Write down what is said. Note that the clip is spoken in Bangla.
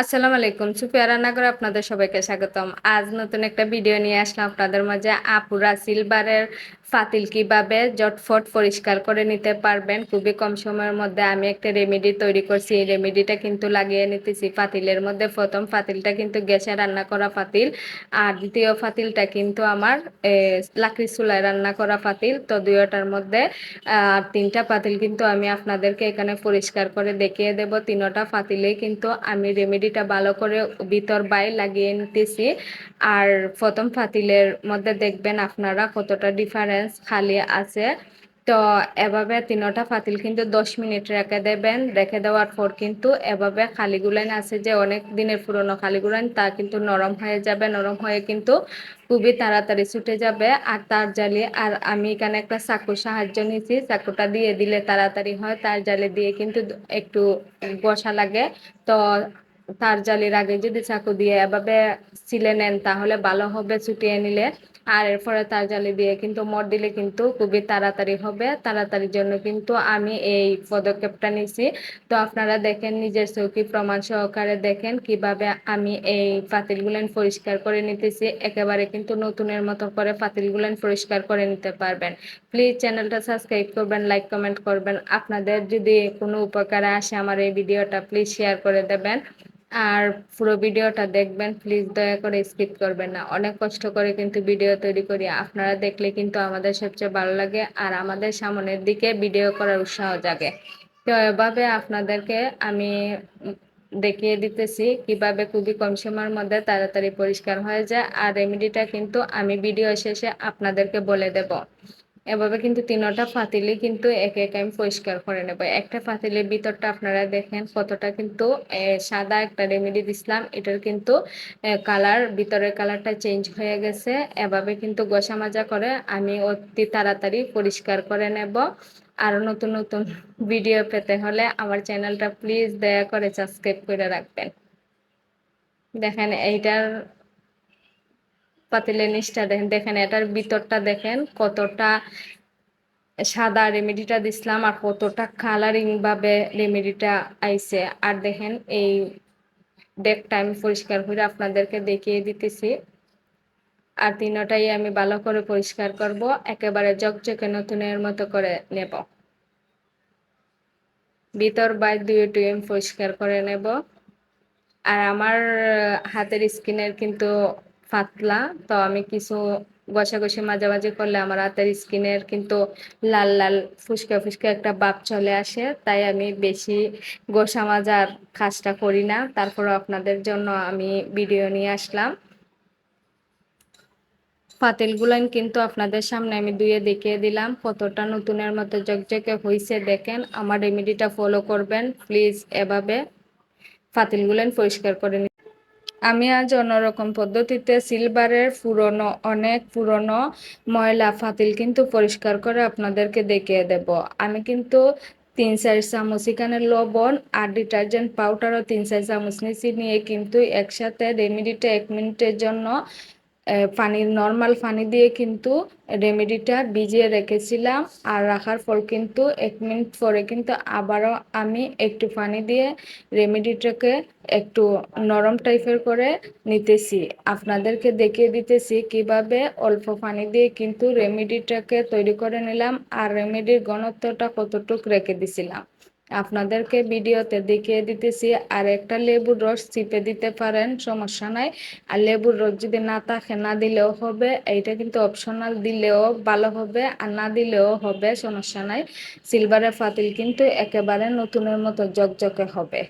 আসসালামু আলাইকুম। সুফিয়া রান্নাঘরে আপনাদের সবাইকে স্বাগতম। আজ নতুন একটা ভিডিও নিয়ে আসলাম আপনাদের মাঝে। আপুরা সিলভারের ফাতিল কীভাবে জটফট পরিষ্কার করে নিতে পারবেন? খুবই কম সময়ের মধ্যে আমি একটা রেমেডি তৈরি করছি। এই রেমেডিটা কিন্তু লাগিয়ে নিতেছি ফাতিলের মধ্যে। প্রথম ফাতিলটা কিন্তু গ্যাসে রান্না করা ফাতিল। আর দ্বিতীয় ফাতিলটা কিন্তু আমার লাকড়ি চুলায় রান্না করা ফাতিল। তো দুইটার মধ্যে আর তিনটা পাতিল কিন্তু আমি আপনাদেরকে এখানে পরিষ্কার করে দেখিয়ে দেব। তিনোটা ফাতিলেই কিন্তু আমি রেমেডিটা ভালো করে ভিতর বাই লাগিয়ে নিতেছি। আর প্রথম ফাতিলের মধ্যে দেখবেন আপনারা কতটা ডিফারেন্স খালি আছে। তো এভাবে তিনোটা ফাতিল কিন্তু দশ মিনিট রেখে দেবেন। রেখে দেওয়ার পর কিন্তু এভাবে খালিগুলাইন আছে যে অনেক দিনের পুরনো খালিগুলাইন তা কিন্তু নরম হয়ে যাবে। নরম হয়ে কিন্তু খুবই তাড়াতাড়ি ছুটে যাবে। আর তার জালি, আর আমি এখানে একটা চাকুর সাহায্য নিয়েছি চাকুটা দিয়ে দিলে তাড়াতাড়ি হয়। তার জালি দিয়ে কিন্তু একটু বসা লাগে। তো তার জালির আগে যদি চাকু দিয়ে এভাবে ছিলে নেন, তাহলে ভালো হবে ছুটিয়ে নিলে। আর এরপরে তার জালি দিয়ে কিন্তু মর দিলে কিন্তু খুবই তাড়াতাড়ি হবে। তাড়াতাড়ির জন্য কিন্তু আমি এই পদক্ষেপটা নিছি তো আপনারা দেখেন, নিজের চৌকি প্রমাণ সহকারে দেখেন কীভাবে আমি এই পাতিলগুলেন পরিষ্কার করে নিতেছি। একেবারে কিন্তু নতুনের মতো করে পাতিলগুলেন পরিষ্কার করে নিতে পারবেন। প্লিজ চ্যানেলটা সাবস্ক্রাইব করবেন, লাইক, কমেন্ট করবেন। আপনাদের যদি কোনো উপকারে আসে আমার এই ভিডিওটা, প্লিজ শেয়ার করে দেবেন। আর পুরো ভিডিওটা দেখবেন প্লিজ দয়া করে স্কিপ করবেন না। অনেক কষ্ট করে কিন্তু ভিডিও তৈরি করি। আপনারা দেখলে কিন্তু আমাদের সবচেয়ে ভালো লাগে আর আমাদের সামনের দিকে ভিডিও করার উৎসাহ জাগে। তো এভাবে আপনাদেরকে আমি দেখিয়ে দিতেছি কীভাবে খুবই কম সময়ের মধ্যে তাড়াতাড়ি পরিষ্কার হয়ে যায়। আর রেমেডিটা কিন্তু আমি ভিডিও শেষে আপনাদেরকে বলে দেব। এভাবে কিন্তু তিনোটা পাতিলে কিন্তু একে একে আমি পরিষ্কার করে নেব। একটা পাতিলের ভিতরটা আপনারা দেখেন কতটা কিন্তু সাদা একটা রেমেডি দিছিলাম এটার কিন্তু কালার, ভিতরের কালারটা চেঞ্জ হয়ে গেছে। এভাবে কিন্তু গোসা মাজা করে আমি অতি তাড়াতাড়ি পরিষ্কার করে নেব। আরও নতুন নতুন ভিডিও পেতে হলে আমার চ্যানেলটা প্লিজ দয়া করে সাবস্ক্রাইব করে রাখবেন। দেখেন এইটার পাতিলের নিচটা দেখেন দেখেন, এটার ভিতরটা দেখেন কতটা সাদা রেমেডিটা দিছিলাম আর কতটা কালারিং ভাবে রেমেডিটা আইছে। আর দেখেন এই ডেকটা আমি পরিষ্কার করে আপনাদেরকে দেখিয়ে দিতেছি। আর তিনটাই আমি ভালো করে পরিষ্কার করব, একেবারে জকজকে নতুনের মতো করে নেব। ভিতর বাইর দুইটি আমি পরিষ্কার করে নেব। আর আমার হাতের স্কিনের কিন্তু পাতলা। তো আমি কিছু ঘষাঘষি মাঝামাঝি করলে আমার হাতের স্কিনের কিন্তু লাল লাল, ফুসকা ফুসকা একটা বাপ চলে আসে। তাই আমি বেশি গোসা মাজার কাজটা করি না। তারপর আপনাদের জন্য আমি ভিডিও নিয়ে আসলাম। পাতিলগুলান কিন্তু আপনাদের সামনে আমি দুয়ে দেখিয়ে দিলাম। কতটা নতুনের মতো জকজকে হয়েছে দেখেন। আমার রেমেডিটা ফলো করবেন প্লিজ এভাবে। পাতিলগুলান পরিষ্কার করে আমি আজ অন্যরকম পদ্ধতিতে সিলভারের পুরনো, অনেক পুরনো ময়লা ফাতিল কিন্তু পরিষ্কার করে আপনাদেরকে দেখিয়ে দেব। আমি কিন্তু তিন চার চামচ এখানে লবণ আর ডিটারজেন্ট পাউডারও তিন চার চামচ নিচে নিয়ে কিন্তু একসাথে রেমিডিটা এক মিনিটের জন্য পানি নর্মাল পানি দিয়ে কিন্তু রেমেডিটা ভিজিয়ে রেখেছিলাম। আর রাখার পর কিন্তু এক মিনিট পরে কিন্তু আবারও আমি একটু পানি দিয়ে রেমেডিটাকে একটু নরম টাইপের করে নিতেছি। আপনাদেরকে দেখিয়ে দিতেছি কীভাবে অল্প পানি দিয়ে কিন্তু রেমেডিটাকে তৈরি করে নিলাম। আর রেমেডির ঘনত্বটা কতটুক রেখে দিছিলাম। আপনাদেরকে ভিডিওতে দেখিয়ে দিতেছি, আর একটা লেবুর রস চিপে দিতে পারেন, সমস্যা নাই। আর লেবুর রস যদি না থাকে, না দিলেও হবে, এইটা কিন্তু অপশনাল দিলেও ভালো হবে, আর না দিলেও হবে, সমস্যা নাই। সিলভারের ফাতিল কিন্তু একেবারে নতুনের মতো জকজকে হবে।